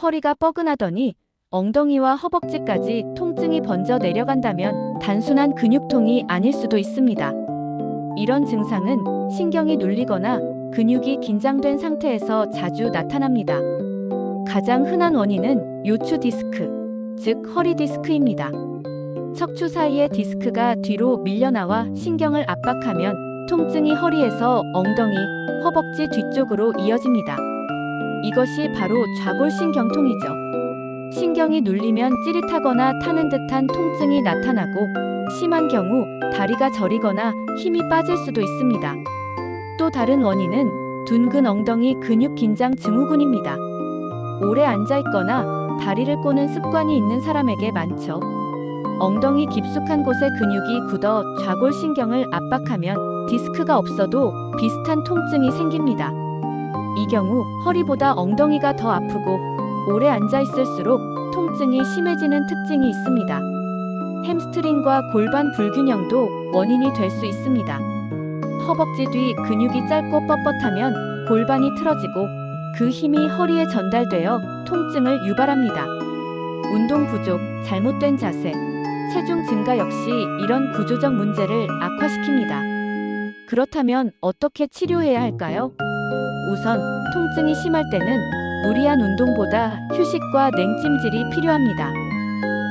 허리가 뻐근하더니 엉덩이와 허벅지까지 통증이 번져 내려간다면 단순한 근육통이 아닐 수도 있습니다. 이런 증상은 신경이 눌리거나 근육이 긴장된 상태에서 자주 나타납니다. 가장 흔한 원인은 요추 디스크, 즉 허리 디스크입니다. 척추 사이의 디스크가 뒤로 밀려나와 신경을 압박하면 통증이 허리에서 엉덩이, 허벅지 뒤쪽으로 이어집니다. 이것이 바로 좌골신경통이죠. 신경이 눌리면 찌릿하거나 타는 듯한 통증이 나타나고 심한 경우 다리가 저리거나 힘이 빠질 수도 있습니다. 또 다른 원인은 둔근 엉덩이 근육 긴장 증후군입니다. 오래 앉아 있거나 다리를 꼬는 습관이 있는 사람에게 많죠. 엉덩이 깊숙한 곳에 근육이 굳어 좌골신경을 압박하면 디스크가 없어도 비슷한 통증이 생깁니다. 이 경우 허리보다 엉덩이가 더 아프고 오래 앉아 있을수록 통증이 심해지는 특징이 있습니다. 햄스트링과 골반 불균형도 원인이 될 수 있습니다. 허벅지 뒤 근육이 짧고 뻣뻣하면 골반이 틀어지고 그 힘이 허리에 전달되어 통증을 유발합니다. 운동 부족, 잘못된 자세, 체중 증가 역시 이런 구조적 문제를 악화시킵니다. 그렇다면 어떻게 치료해야 할까요? 우선 통증이 심할 때는 무리한 운동보다 휴식과 냉찜질이 필요합니다.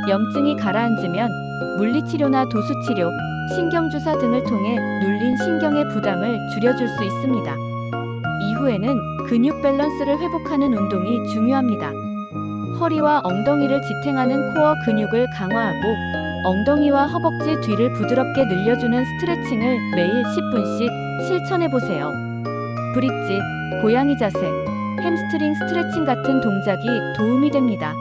염증이 가라앉으면 물리치료나 도수치료, 신경주사 등을 통해 눌린 신경의 부담을 줄여줄 수 있습니다. 이후에는 근육 밸런스를 회복하는 운동이 중요합니다. 허리와 엉덩이를 지탱하는 코어 근육을 강화하고 엉덩이와 허벅지 뒤를 부드럽게 늘려주는 스트레칭을 매일 10분씩 실천해 보세요. 브릿지, 고양이 자세, 햄스트링 스트레칭 같은 동작이 도움이 됩니다.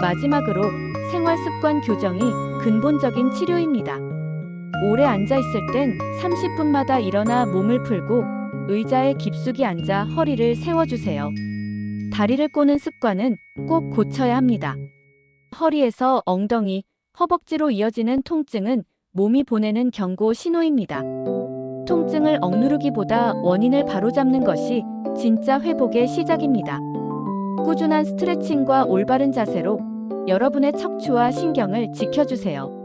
마지막으로 생활 습관 교정이 근본적인 치료입니다. 오래 앉아 있을 땐 30분마다 일어나 몸을 풀고 의자에 깊숙이 앉아 허리를 세워주세요. 다리를 꼬는 습관은 꼭 고쳐야 합니다. 허리에서 엉덩이, 허벅지로 이어지는 통증은 몸이 보내는 경고 신호입니다. 통증을 억누르기보다 원인을 바로잡는 것이 진짜 회복의 시작입니다. 꾸준한 스트레칭과 올바른 자세로 여러분의 척추와 신경을 지켜주세요.